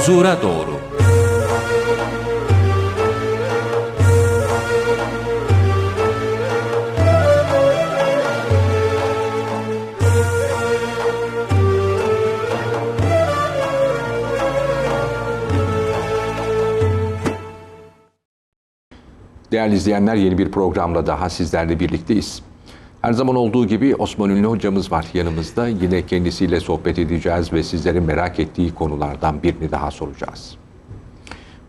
huzura doğru. Değerli izleyenler yeni bir programla daha sizlerle birlikteyiz. Her zaman olduğu gibi Osman Ünlü hocamız var yanımızda. Yine kendisiyle sohbet edeceğiz ve sizlerin merak ettiği konulardan birini daha soracağız.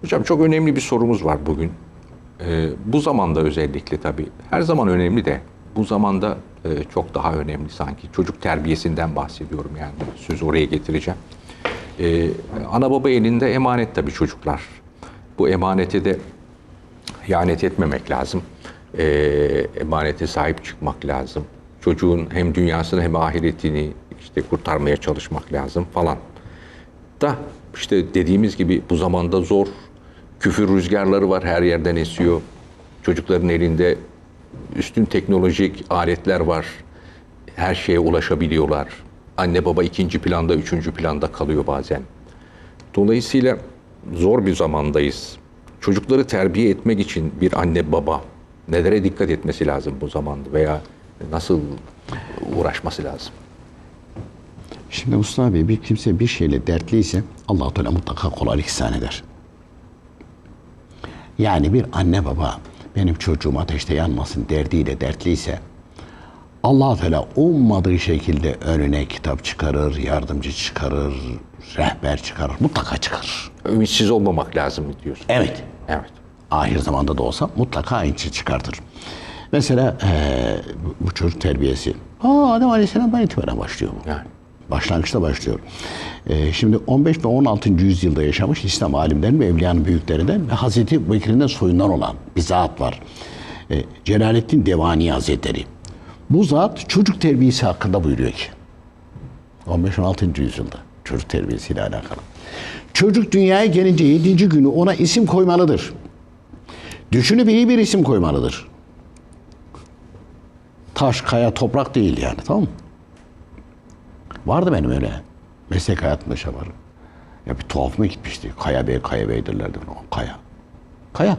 Hocam çok önemli bir sorumuz var bugün. Ee, bu zamanda özellikle tabii her zaman önemli de bu zamanda e, çok daha önemli sanki. Çocuk terbiyesinden bahsediyorum yani sözü oraya getireceğim. Ee, ana baba elinde emanet tabii çocuklar. Bu emanete de ihanet etmemek lazım. Ee, emanete sahip çıkmak lazım. Çocuğun hem dünyasını hem ahiretini işte kurtarmaya çalışmak lazım falan. Da işte dediğimiz gibi bu zamanda zor. Küfür rüzgarları var her yerden esiyor. Çocukların elinde üstün teknolojik aletler var. Her şeye ulaşabiliyorlar. Anne baba ikinci planda, üçüncü planda kalıyor bazen. Dolayısıyla zor bir zamandayız. Çocukları terbiye etmek için bir anne baba nelere dikkat etmesi lazım bu zamanda veya nasıl uğraşması lazım? Şimdi Mustafa Bey bir kimse bir şeyle dertliyse allah Teala mutlaka kolaylık ihsan eder. Yani bir anne baba benim çocuğum ateşte yanmasın derdiyle dertliyse allah Teala ummadığı şekilde önüne kitap çıkarır, yardımcı çıkarır, rehber çıkarır, mutlaka çıkarır. Ümitsiz olmamak lazım diyorsun. Evet. Evet. Ahir zamanda da olsa mutlaka aynı şey çıkartır. Mesela eee, bu- çocuk terbiyesi. Aa, Adem Aleyhisselam'dan itibaren başlıyor bu. Yani. Başlangıçta başlıyor. Eee, şimdi 15 ve 16. yüzyılda yaşamış İslam alimlerin ve evliyanın büyüklerinden ve Hazreti Bekir'den soyundan olan bir zat var. Eee, Celaleddin Devani Hazretleri. Bu zat çocuk terbiyesi hakkında buyuruyor ki 15-16. yüzyılda çocuk terbiyesiyle alakalı. Çocuk dünyaya gelince 7. günü ona isim koymalıdır. Düşünüp iyi bir isim koymalıdır. Taş, kaya, toprak değil yani tamam mı? Vardı benim öyle. Meslek hayatında şey var. Ya bir tuhafıma gitmişti. Kaya Bey, Kaya Bey derlerdi. bana. Kaya. Kaya.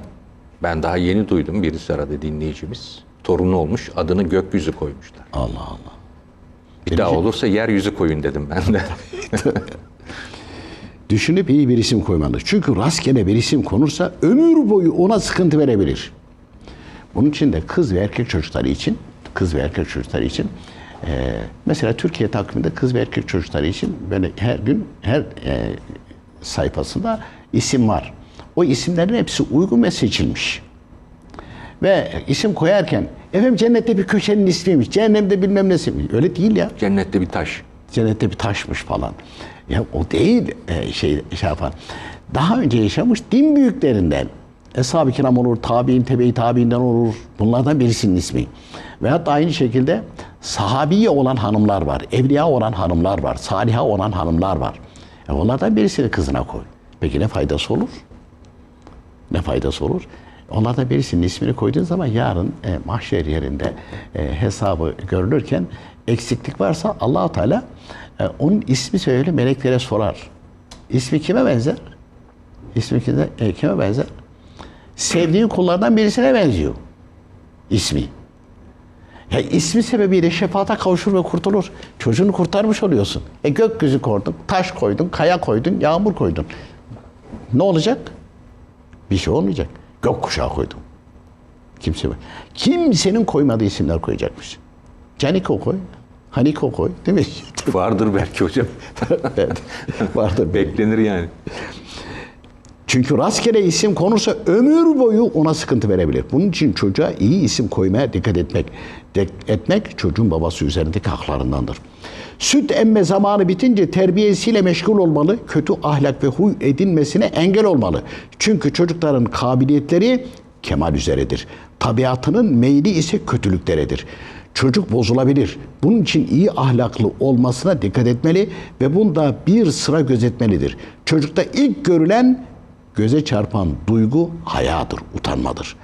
Ben daha yeni duydum birisi aradı dinleyicimiz. Torunu olmuş adını gökyüzü koymuşlar. Allah Allah. Bir daha olursa yeryüzü koyun dedim ben de. Düşünüp iyi bir isim koymalı. Çünkü rastgele bir isim konursa ömür boyu ona sıkıntı verebilir. Bunun için de kız ve erkek çocukları için, kız ve erkek çocukları için eee, mesela Türkiye takviminde kız ve erkek çocukları için böyle her gün her eee, sayfasında isim var. O isimlerin hepsi uygun ve seçilmiş. Ve isim koyarken efendim cennette bir köşenin ismiymiş, cehennemde bilmem nesi. Öyle değil ya Cennette bir taş. cennette bir taşmış falan. Ya o değil e, şey, şey yapan. Daha önce yaşamış din büyüklerinden. Eshab-ı kiram olur, tabi'in, tebe-i tabi'inden olur. Bunlardan birisinin ismi. Veyahut da aynı şekilde sahabiye olan hanımlar var. Evliya olan hanımlar var. Saliha olan hanımlar var. E onlardan birisini kızına koy. Peki ne faydası olur? ne faydası olur? Onlardan birisinin ismini koyduğun zaman yarın e, mahşer yerinde e, hesabı görülürken eksiklik varsa Allahu Teala e, onun ismi söyle meleklere sorar. İsmi kime benzer? İsmi kime, e, kime benzer? Sevdiğin kullardan birisine benziyor. İsmi. Ya ismi sebebiyle şefaata kavuşur ve kurtulur. Çocuğunu kurtarmış oluyorsun. E gökyüzü koydun, taş koydun, kaya koydun, yağmur koydun. Ne olacak? Bir şey olmayacak. Gökkuşağı koydum. Kimse Kimsenin koymadığı isimler koyacakmış. Caniko koy. Haniko koy. Değil mi? Vardır belki hocam. evet. Vardır. Beklenir yani. Çünkü rastgele isim konursa ömür boyu ona sıkıntı verebilir. Bunun için çocuğa iyi isim koymaya dikkat etmek. Dek- etmek çocuğun babası üzerindeki haklarındandır. Süt emme zamanı bitince terbiyesiyle meşgul olmalı, kötü ahlak ve huy edinmesine engel olmalı. Çünkü çocukların kabiliyetleri kemal üzeredir. Tabiatının meyli ise kötülükleredir. Çocuk bozulabilir. Bunun için iyi ahlaklı olmasına dikkat etmeli ve bunda bir sıra gözetmelidir. Çocukta ilk görülen göze çarpan duygu hayadır, utanmadır.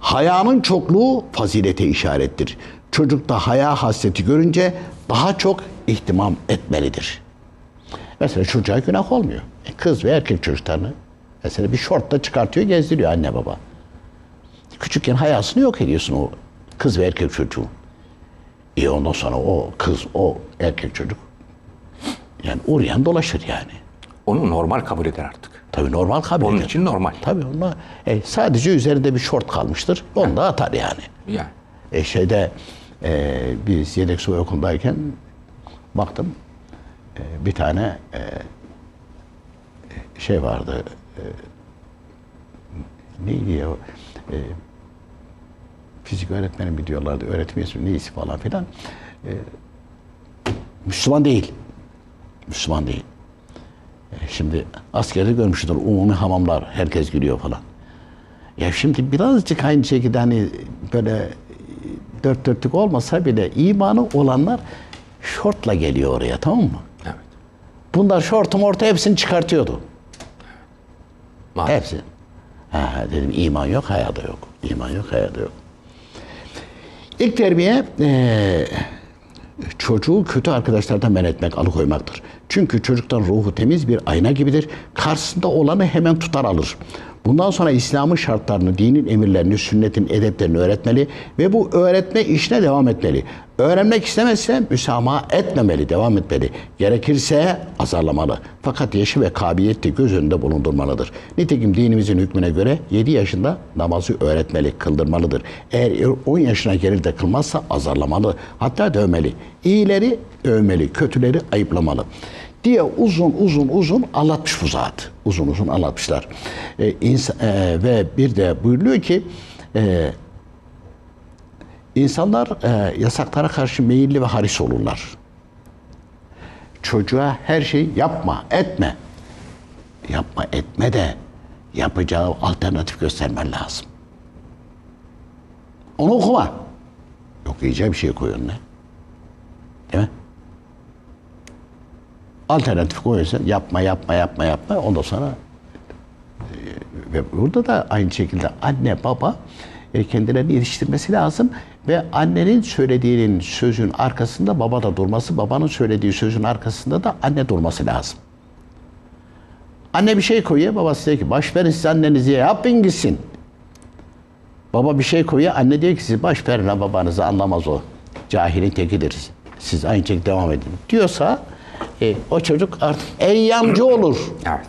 Hayanın çokluğu fazilete işarettir. Çocukta haya hasreti görünce daha çok ihtimam etmelidir. Mesela çocuğa günah olmuyor. E, Kız ve erkek çocuklarını mesela bir şortla çıkartıyor gezdiriyor anne baba. Küçükken hayasını yok ediyorsun o kız ve erkek çocuğu. E ondan sonra o kız, o erkek çocuk yani uğrayan dolaşır yani. Onu normal kabul eder artık. Tabii normal kabul Onun eder. için normal. Tabii onlar e, sadece üzerinde bir şort kalmıştır. Onu da atar yani. Yani. E şeyde e, biz yedek subay okulundayken baktım e, bir tane e, şey vardı e, neydi ya o? e, fizik öğretmeni mi diyorlardı öğretim üyesi neyse falan filan E, Müslüman değil Müslüman değil E, şimdi askerde görmüştür umumi hamamlar herkes gülüyor falan ya şimdi birazcık aynı şekilde hani böyle dört dörtlük olmasa bile imanı olanlar şortla geliyor oraya tamam mı? Evet. Bunlar şortum orta hepsini çıkartıyordu. Maalesef. Hepsi. Ha, dedim iman yok, hayada yok. İman yok, hayada yok. İlk terbiye eee, çocuğu kötü arkadaşlardan men etmek, alıkoymaktır. Çünkü çocuktan ruhu temiz bir ayna gibidir. Karşısında olanı hemen tutar alır. Bundan sonra İslam'ın şartlarını, dinin emirlerini, sünnetin edeplerini öğretmeli ve bu öğretme işine devam etmeli. Öğrenmek istemezse müsamaha etmemeli, devam etmeli. Gerekirse azarlamalı. Fakat yaşı ve kabiliyeti göz önünde bulundurmalıdır. Nitekim dinimizin hükmüne göre 7 yaşında namazı öğretmeli, kıldırmalıdır. Eğer 10 yaşına gelir de kılmazsa azarlamalı, hatta dövmeli. İyileri övmeli, kötüleri ayıplamalı diye uzun uzun uzun anlatmış bu zat. Uzun uzun anlatmışlar. Ee, ins- e, ve bir de buyuruyor ki e, insanlar e, yasaklara karşı meyilli ve haris olurlar. Çocuğa her şeyi yapma, etme. Yapma, etme de yapacağı alternatif göstermen lazım. Onu okuma. Yok iyice bir şey koy önüne. Değil mi? Alternatif koyuyorsan yapma, yapma, yapma, yapma. Ondan sonra e, ve burada da aynı şekilde anne, baba e, kendilerini yetiştirmesi lazım ve annenin söylediğinin sözün arkasında baba da durması, babanın söylediği sözün arkasında da anne durması lazım. Anne bir şey koyuyor, babası diyor ki baş verin siz annenize yapın gitsin. Baba bir şey koyuyor, anne diyor ki siz baş verin babanızı anlamaz o. Cahilin tekidir. Siz aynı şekilde devam edin. Diyorsa e, o çocuk artık eyyamcı olur. Evet.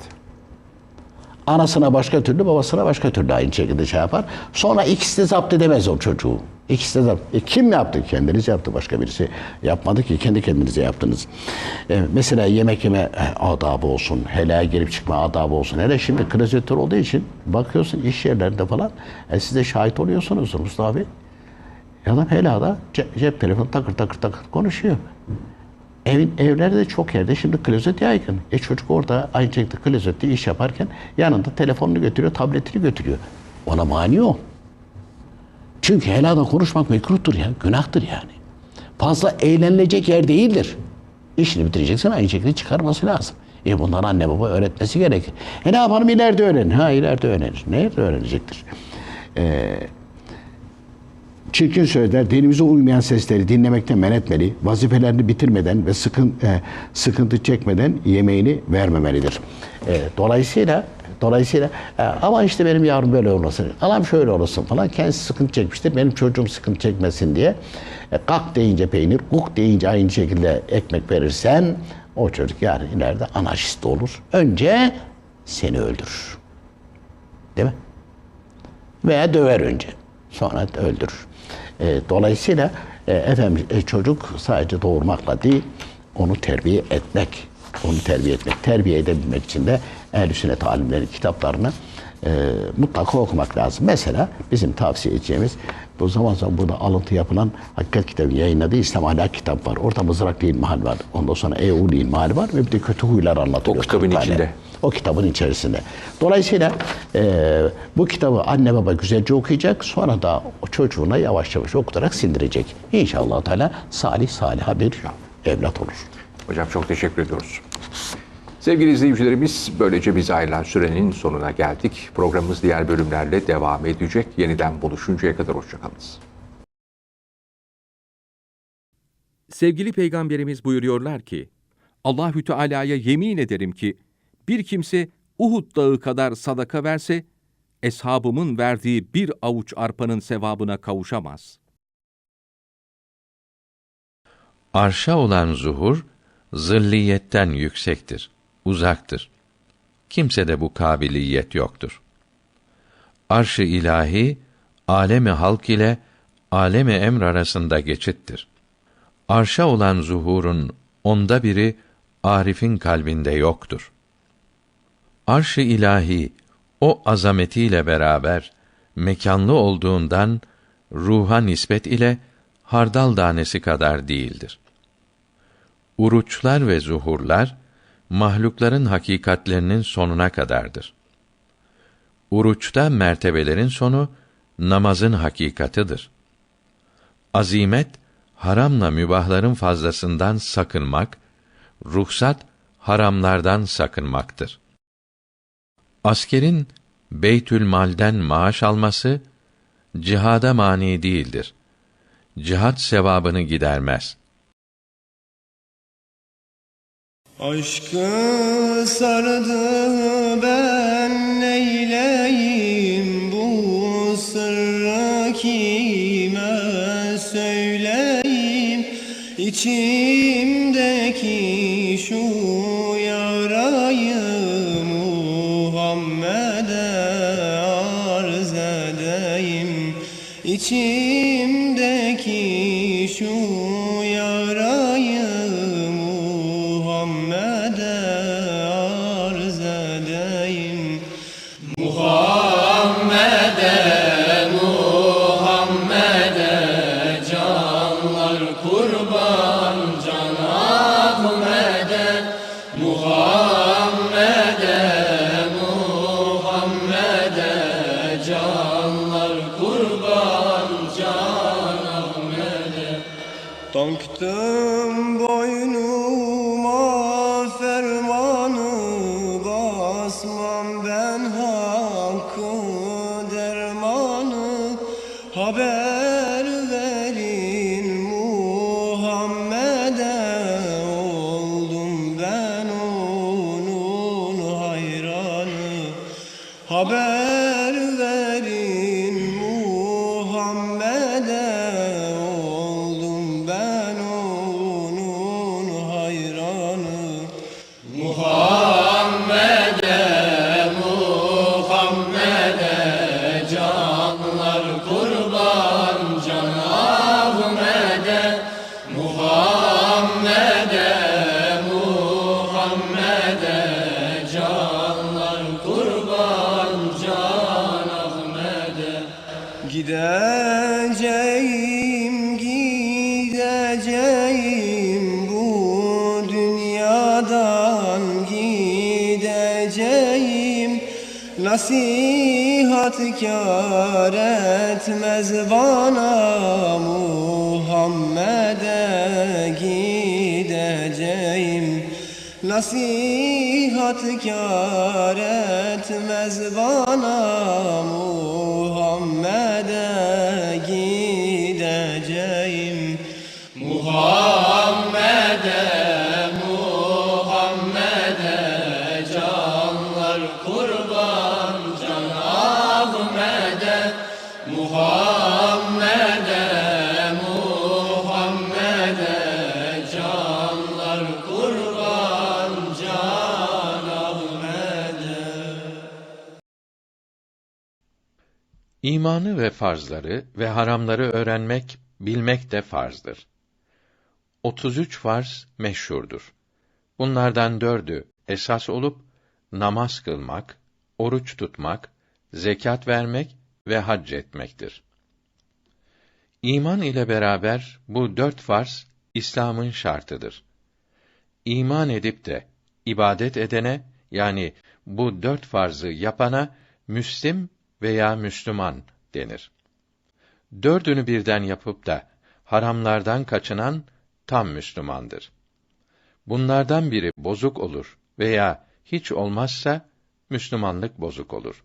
Anasına başka türlü, babasına başka türlü aynı şekilde şey yapar. Sonra ikisi de zapt edemez o çocuğu. İkisi de zapt. E, kim yaptı? Kendiniz yaptı. Başka birisi yapmadı ki. Kendi kendinize yaptınız. E, mesela yemek yeme e, adabı olsun. Helaya girip çıkma adabı olsun. Hele şimdi klozetör olduğu için bakıyorsun iş yerlerinde falan. E, siz de şahit oluyorsunuzdur Mustafa abi. Adam helada cep, cep telefonu takır takır takır konuşuyor. Evin evlerde de çok yerde şimdi klozet yaygın. E çocuk orada aynı şekilde klozette iş yaparken yanında telefonunu götürüyor, tabletini götürüyor. Ona mani o. Çünkü helada konuşmak mekruhtur ya, günahtır yani. Fazla eğlenilecek yer değildir. İşini bitireceksin aynı şekilde çıkarması lazım. E bunları anne baba öğretmesi gerekir. E ne yapalım ileride öğrenin. Ha ileride öğrenir. Nerede öğrenecektir? Çirkin sözler, dinimize uymayan sesleri dinlemekten men etmeli, vazifelerini bitirmeden ve sıkın, e, sıkıntı çekmeden yemeğini vermemelidir. E, dolayısıyla dolayısıyla e, ama işte benim yavrum böyle olmasın, alam şöyle olsun falan kendisi sıkıntı çekmiştir, benim çocuğum sıkıntı çekmesin diye e, kalk deyince peynir, kuk deyince aynı şekilde ekmek verirsen o çocuk yani ileride anarşist olur. Önce seni öldürür. Değil mi? veya döver önce. Sonra öldürür. E, dolayısıyla e, efendim e, çocuk sadece doğurmakla değil, onu terbiye etmek, onu terbiye etmek, terbiye edebilmek için de ehl-i sünnet alimlerin kitaplarını e, mutlaka okumak lazım. Mesela bizim tavsiye edeceğimiz bu zaman zaman burada alıntı yapılan Hakikat kitabı yayınladığı İslam ahlak kitap var. Orada mızrak ilmihal var. Ondan sonra EU ilmihal var ve bir de kötü huylar anlatılıyor. O kitabın 40 tane. içinde. O kitabın içerisinde. Dolayısıyla e, bu kitabı anne baba güzelce okuyacak. Sonra da o çocuğuna yavaş yavaş okutarak sindirecek. İnşallah Teala salih saliha bir evlat olur. Hocam çok teşekkür ediyoruz. Sevgili izleyicilerimiz böylece biz ayrılan sürenin sonuna geldik. Programımız diğer bölümlerle devam edecek. Yeniden buluşuncaya kadar hoşçakalınız. Sevgili Peygamberimiz buyuruyorlar ki, Allahü Teala'ya yemin ederim ki bir kimse Uhud dağı kadar sadaka verse eshabımın verdiği bir avuç arpanın sevabına kavuşamaz. Arşa olan zuhur, zilliyetten yüksektir, uzaktır. Kimsede bu kabiliyet yoktur. Arş-ı ilahi, alemi halk ile alemi emr arasında geçittir. Arşa olan zuhurun onda biri Arif'in kalbinde yoktur. Arş-ı ilahi o azametiyle beraber mekanlı olduğundan ruha nispet ile hardal tanesi kadar değildir. Uruçlar ve zuhurlar mahlukların hakikatlerinin sonuna kadardır. Uruçta mertebelerin sonu namazın hakikatıdır. Azimet haramla mübahların fazlasından sakınmak, ruhsat haramlardan sakınmaktır. Askerin Beytül Mal'den maaş alması cihada mani değildir. Cihat sevabını gidermez. Aşkı sardı ben neyleyim bu sırrı kime söyleyeyim içimdeki şu içimdeki şu yarayı Nasihat kâr etmez bana Muhammed'e İmanı ve farzları ve haramları öğrenmek, bilmek de farzdır. 33 farz meşhurdur. Bunlardan dördü esas olup namaz kılmak, oruç tutmak, zekat vermek ve hac etmektir. İman ile beraber bu dört farz İslam'ın şartıdır. İman edip de ibadet edene yani bu dört farzı yapana Müslim veya Müslüman denir. Dördünü birden yapıp da haramlardan kaçınan tam Müslümandır. Bunlardan biri bozuk olur veya hiç olmazsa Müslümanlık bozuk olur.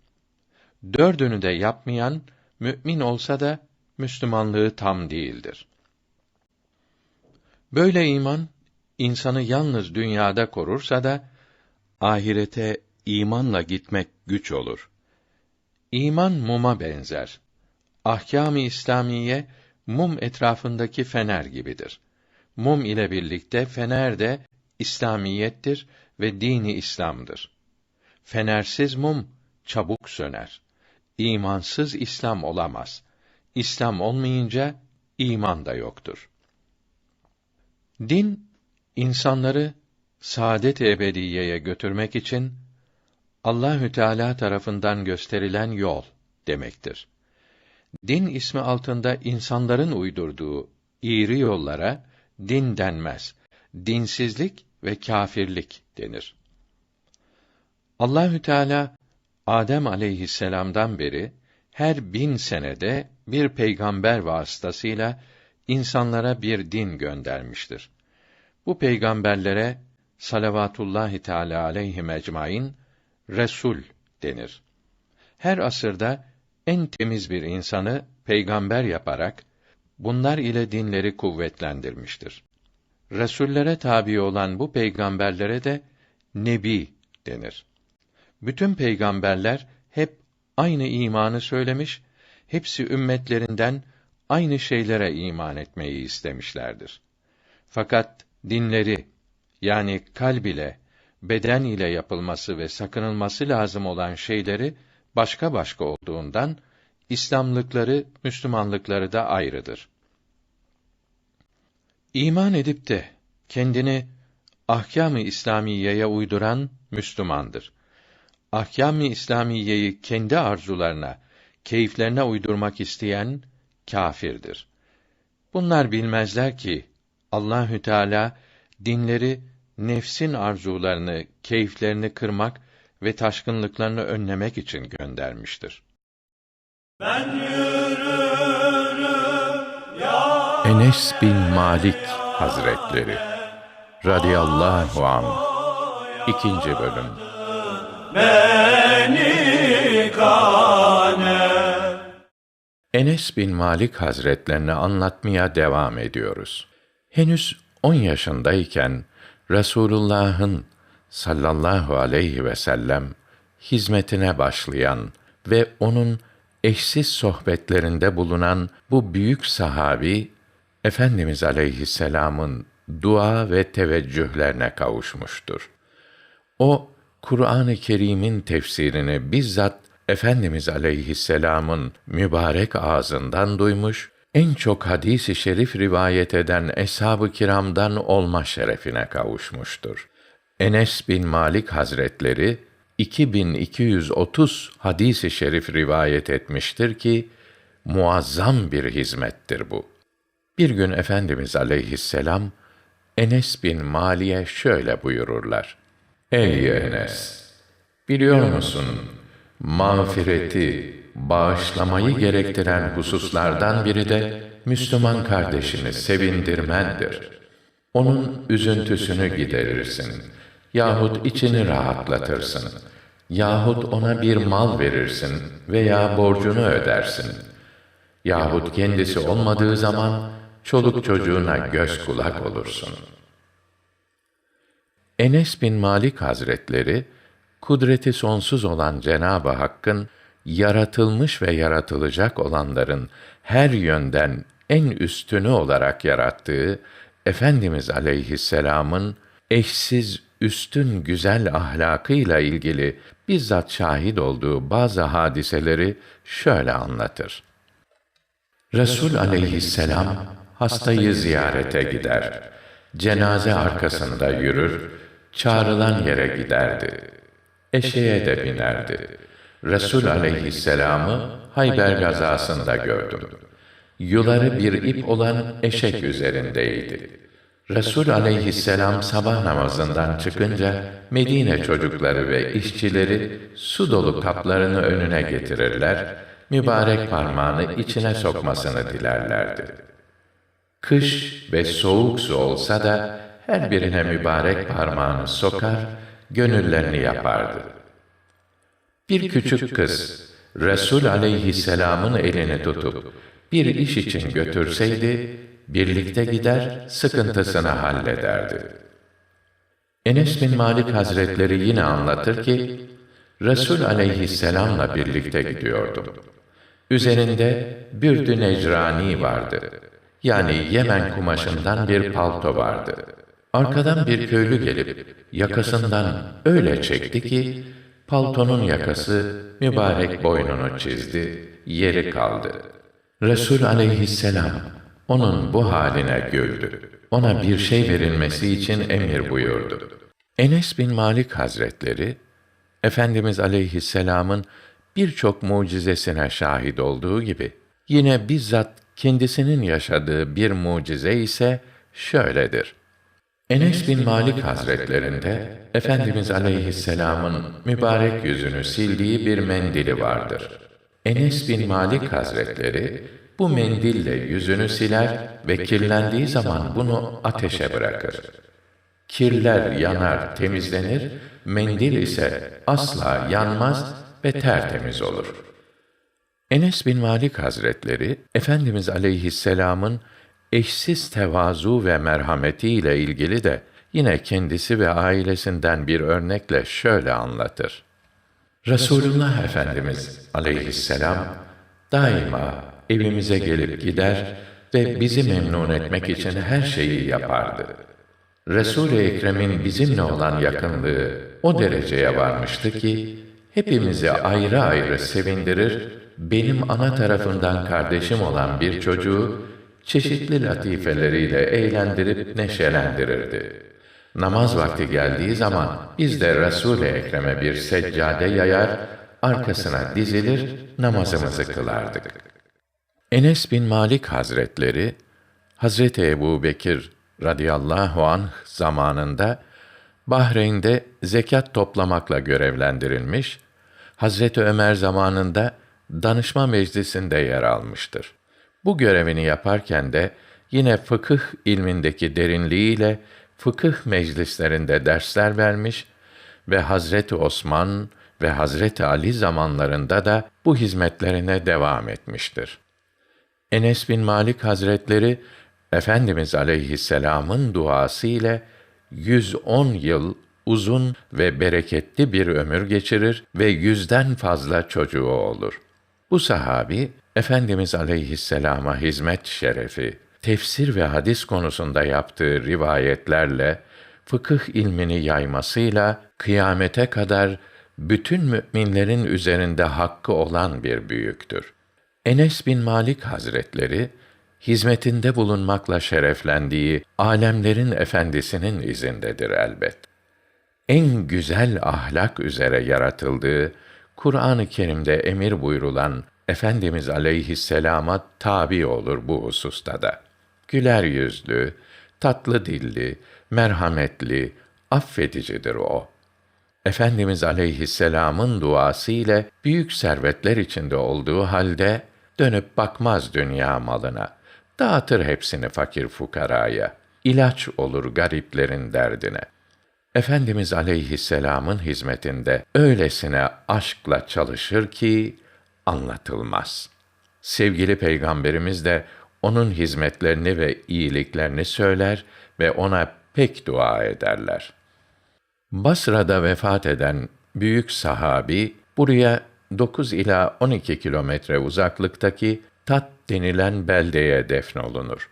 Dördünü de yapmayan mümin olsa da Müslümanlığı tam değildir. Böyle iman insanı yalnız dünyada korursa da ahirete imanla gitmek güç olur. İman muma benzer. Ahkâm-ı İslamiye mum etrafındaki fener gibidir. Mum ile birlikte fener de İslamiyettir ve dini İslam'dır. Fenersiz mum çabuk söner. İmansız İslam olamaz. İslam olmayınca iman da yoktur. Din insanları saadet ebediyeye götürmek için Allahü Teala tarafından gösterilen yol demektir. Din ismi altında insanların uydurduğu iğri yollara din denmez. Dinsizlik ve kâfirlik denir. Allahü Teala Adem aleyhisselam'dan beri her bin senede bir peygamber vasıtasıyla insanlara bir din göndermiştir. Bu peygamberlere salavatullahi teala aleyhi ecmaîn resul denir. Her asırda en temiz bir insanı peygamber yaparak bunlar ile dinleri kuvvetlendirmiştir. Resullere tabi olan bu peygamberlere de nebi denir. Bütün peygamberler hep aynı imanı söylemiş, hepsi ümmetlerinden aynı şeylere iman etmeyi istemişlerdir. Fakat dinleri yani kalb ile, beden ile yapılması ve sakınılması lazım olan şeyleri başka başka olduğundan İslamlıkları, Müslümanlıkları da ayrıdır. İman edip de kendini ahkâm-ı İslamiyeye uyduran Müslümandır. Ahkâm-ı İslamiyeyi kendi arzularına, keyiflerine uydurmak isteyen kâfirdir. Bunlar bilmezler ki Allahü Teala dinleri nefsin arzularını, keyiflerini kırmak ve taşkınlıklarını önlemek için göndermiştir. Enes bin Malik Hazretleri radıyallahu an ikinci bölüm Enes bin Malik Hazretlerini anlatmaya devam ediyoruz. Henüz 10 yaşındayken Resulullah'ın sallallahu aleyhi ve sellem hizmetine başlayan ve onun eşsiz sohbetlerinde bulunan bu büyük sahabi Efendimiz aleyhisselamın dua ve teveccühlerine kavuşmuştur. O Kur'an-ı Kerim'in tefsirini bizzat Efendimiz aleyhisselamın mübarek ağzından duymuş, en çok hadisi şerif rivayet eden eshab-ı kiramdan olma şerefine kavuşmuştur. Enes bin Malik Hazretleri 2230 hadisi şerif rivayet etmiştir ki muazzam bir hizmettir bu. Bir gün Efendimiz aleyhisselam Enes bin Mali'ye şöyle buyururlar. Ey Enes! Biliyor musun, mağfireti, bağışlamayı gerektiren hususlardan biri de Müslüman kardeşini sevindirmendir. Onun üzüntüsünü giderirsin yahut içini rahatlatırsın yahut ona bir mal verirsin veya borcunu ödersin yahut kendisi olmadığı zaman çoluk çocuğuna göz kulak olursun. Enes bin Malik Hazretleri kudreti sonsuz olan Cenab-ı Hakk'ın yaratılmış ve yaratılacak olanların her yönden en üstünü olarak yarattığı Efendimiz aleyhisselam'ın eşsiz üstün güzel ahlakıyla ilgili bizzat şahit olduğu bazı hadiseleri şöyle anlatır. Resul aleyhisselam hastayı ziyarete gider. Cenaze arkasında yürür, çağrılan yere giderdi. Eşeğe de binerdi. Resul aleyhisselamı Hayber gazasında gördüm. Yuları bir ip olan eşek üzerindeydi. Resul aleyhisselam sabah namazından çıkınca Medine çocukları ve işçileri su dolu kaplarını önüne getirirler, mübarek parmağını içine sokmasını dilerlerdi. Kış ve soğuk su olsa da her birine mübarek parmağını sokar, gönüllerini yapardı. Bir küçük kız Resul aleyhisselamın elini tutup bir iş için götürseydi birlikte gider sıkıntısını hallederdi. Enes bin Malik Hazretleri yine anlatır ki, Resul aleyhisselamla birlikte gidiyordum. Üzerinde bürdü necrani vardı. Yani Yemen kumaşından bir palto vardı. Arkadan bir köylü gelip yakasından öyle çekti ki paltonun yakası mübarek boynunu çizdi, yeri kaldı. Resul aleyhisselam onun bu haline güldü. Ona bir şey verilmesi için emir buyurdu. Enes bin Malik Hazretleri Efendimiz aleyhisselamın birçok mucizesine şahit olduğu gibi yine bizzat kendisinin yaşadığı bir mucize ise şöyledir. Enes bin Malik Hazretlerinde Efendimiz Aleyhisselam'ın mübarek yüzünü sildiği bir mendili vardır. Enes bin Malik Hazretleri bu mendille yüzünü siler ve kirlendiği zaman bunu ateşe bırakır. Kirler yanar, temizlenir, mendil ise asla yanmaz ve tertemiz olur. Enes bin Malik Hazretleri Efendimiz Aleyhisselam'ın eşsiz tevazu ve merhametiyle ilgili de yine kendisi ve ailesinden bir örnekle şöyle anlatır. Resulullah Efendimiz Aleyhisselam daima evimize gelip gider ve bizi memnun etmek için her şeyi yapardı. Resul-i Ekrem'in bizimle olan yakınlığı o dereceye varmıştı ki hepimizi ayrı ayrı sevindirir, benim ana tarafından kardeşim olan bir çocuğu çeşitli latifeleriyle eğlendirip neşelendirirdi. Namaz vakti geldiği zaman biz de Resul-i Ekrem'e bir seccade yayar, arkasına dizilir, namazımızı kılardık. Enes bin Malik Hazretleri, Hazreti Ebu Bekir radıyallahu anh zamanında Bahreyn'de zekat toplamakla görevlendirilmiş, Hazreti Ömer zamanında danışma meclisinde yer almıştır. Bu görevini yaparken de yine fıkıh ilmindeki derinliğiyle fıkıh meclislerinde dersler vermiş ve Hazreti Osman ve Hazreti Ali zamanlarında da bu hizmetlerine devam etmiştir. Enes bin Malik Hazretleri Efendimiz aleyhisselamın duası ile 110 yıl uzun ve bereketli bir ömür geçirir ve yüzden fazla çocuğu olur. Bu sahabi Efendimiz aleyhisselama hizmet şerefi, tefsir ve hadis konusunda yaptığı rivayetlerle fıkıh ilmini yaymasıyla kıyamete kadar bütün müminlerin üzerinde hakkı olan bir büyüktür. Enes bin Malik Hazretleri hizmetinde bulunmakla şereflendiği alemlerin efendisinin izindedir elbet. En güzel ahlak üzere yaratıldığı Kur'an-ı Kerim'de emir buyurulan Efendimiz aleyhisselama tabi olur bu hususta da. Güler yüzlü, tatlı dilli, merhametli, affedicidir o. Efendimiz aleyhisselamın duası ile büyük servetler içinde olduğu halde dönüp bakmaz dünya malına. Dağıtır hepsini fakir fukaraya. İlaç olur gariplerin derdine. Efendimiz aleyhisselamın hizmetinde öylesine aşkla çalışır ki anlatılmaz. Sevgili peygamberimiz de onun hizmetlerini ve iyiliklerini söyler ve ona pek dua ederler. Basra'da vefat eden büyük sahabi buraya 9 ila 12 kilometre uzaklıktaki Tat denilen beldeye defnolunur.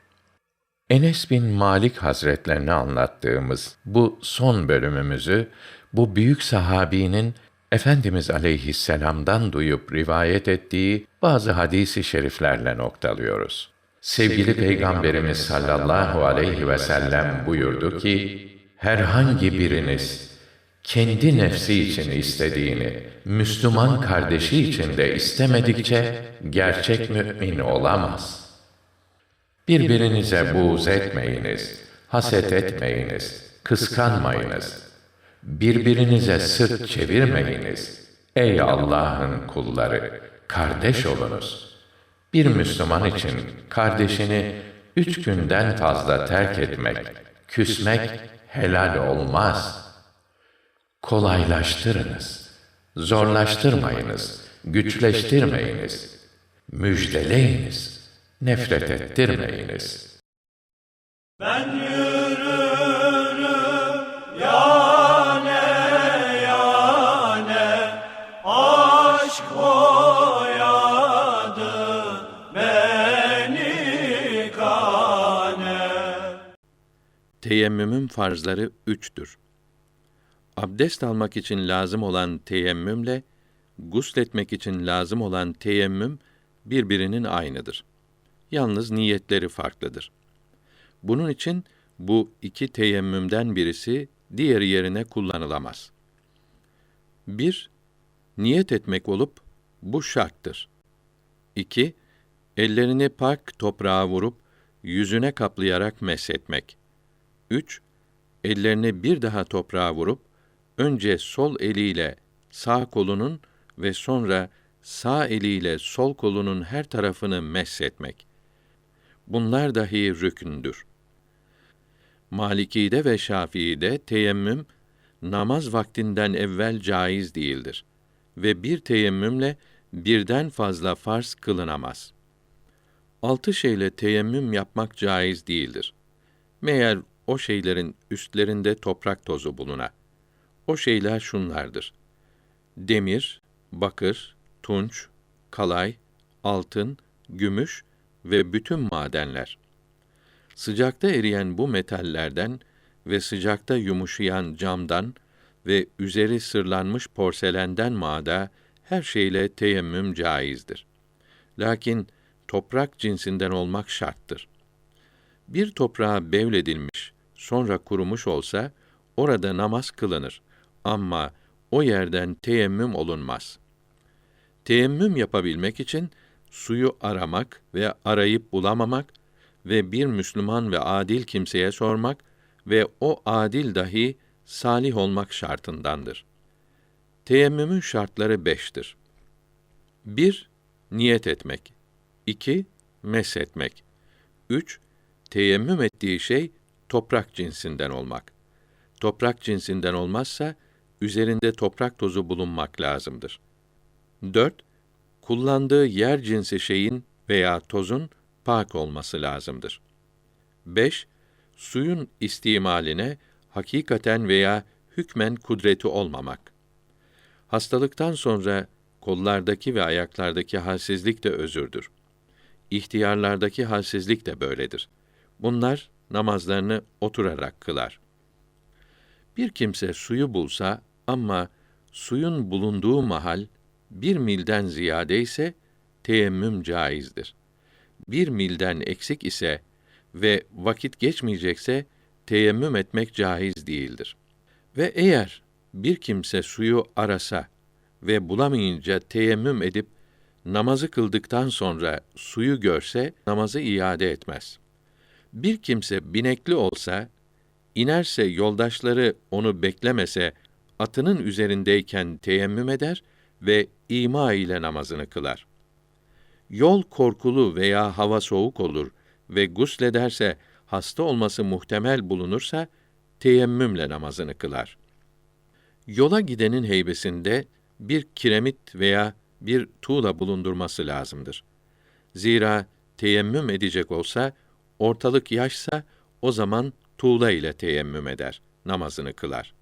Enes bin Malik Hazretlerini anlattığımız bu son bölümümüzü bu büyük sahabinin Efendimiz aleyhisselam'dan duyup rivayet ettiği bazı hadisi şeriflerle noktalıyoruz. Sevgili Peygamberimiz sallallahu aleyhi ve sellem buyurdu ki, herhangi biriniz kendi nefsi için istediğini Müslüman kardeşi için de istemedikçe gerçek mümin olamaz. Birbirinize buğz etmeyiniz, haset etmeyiniz, kıskanmayınız. Birbirinize sırt çevirmeyiniz. Ey Allah'ın kulları, kardeş olunuz. Bir Müslüman için kardeşini üç günden fazla terk etmek, küsmek helal olmaz. Kolaylaştırınız, zorlaştırmayınız, güçleştirmeyiniz, müjdeleyiniz, nefret ettirmeyiniz. Teyemmümün farzları üçtür. Abdest almak için lazım olan teyemmümle gusletmek için lazım olan teyemmüm birbirinin aynıdır. Yalnız niyetleri farklıdır. Bunun için bu iki teyemmümden birisi diğeri yerine kullanılamaz. 1. Niyet etmek olup bu şarttır. 2. Ellerini pak toprağa vurup yüzüne kaplayarak meshetmek. 3. Ellerini bir daha toprağa vurup önce sol eliyle sağ kolunun ve sonra sağ eliyle sol kolunun her tarafını meshetmek. Bunlar dahi rükündür. Maliki'de ve Şafii'de teyemmüm namaz vaktinden evvel caiz değildir ve bir teyemmümle birden fazla farz kılınamaz. Altı şeyle teyemmüm yapmak caiz değildir. Meğer o şeylerin üstlerinde toprak tozu buluna. O şeyler şunlardır. Demir, bakır, tunç, kalay, altın, gümüş ve bütün madenler. Sıcakta eriyen bu metallerden ve sıcakta yumuşayan camdan ve üzeri sırlanmış porselenden mağda her şeyle teyemmüm caizdir. Lakin toprak cinsinden olmak şarttır. Bir toprağa bevledilmiş, sonra kurumuş olsa orada namaz kılınır ama o yerden teyemmüm olunmaz. Teyemmüm yapabilmek için suyu aramak ve arayıp bulamamak ve bir Müslüman ve adil kimseye sormak ve o adil dahi salih olmak şartındandır. Teyemmümün şartları beştir. 1. Niyet etmek. 2. Meshetmek. 3. Teyemmüm ettiği şey toprak cinsinden olmak. Toprak cinsinden olmazsa üzerinde toprak tozu bulunmak lazımdır. 4. Kullandığı yer cinsi şeyin veya tozun pak olması lazımdır. 5. Suyun istimaline hakikaten veya hükmen kudreti olmamak. Hastalıktan sonra kollardaki ve ayaklardaki halsizlik de özürdür. İhtiyarlardaki halsizlik de böyledir. Bunlar namazlarını oturarak kılar. Bir kimse suyu bulsa ama suyun bulunduğu mahal bir milden ziyade ise teyemmüm caizdir. Bir milden eksik ise ve vakit geçmeyecekse teyemmüm etmek caiz değildir. Ve eğer bir kimse suyu arasa ve bulamayınca teyemmüm edip namazı kıldıktan sonra suyu görse namazı iade etmez. Bir kimse binekli olsa, inerse yoldaşları onu beklemese atının üzerindeyken teyemmüm eder ve ima ile namazını kılar. Yol korkulu veya hava soğuk olur ve guslederse hasta olması muhtemel bulunursa teyemmümle namazını kılar. Yola gidenin heybesinde bir kiremit veya bir tuğla bulundurması lazımdır. Zira teyemmüm edecek olsa, ortalık yaşsa o zaman tuğla ile teyemmüm eder, namazını kılar.''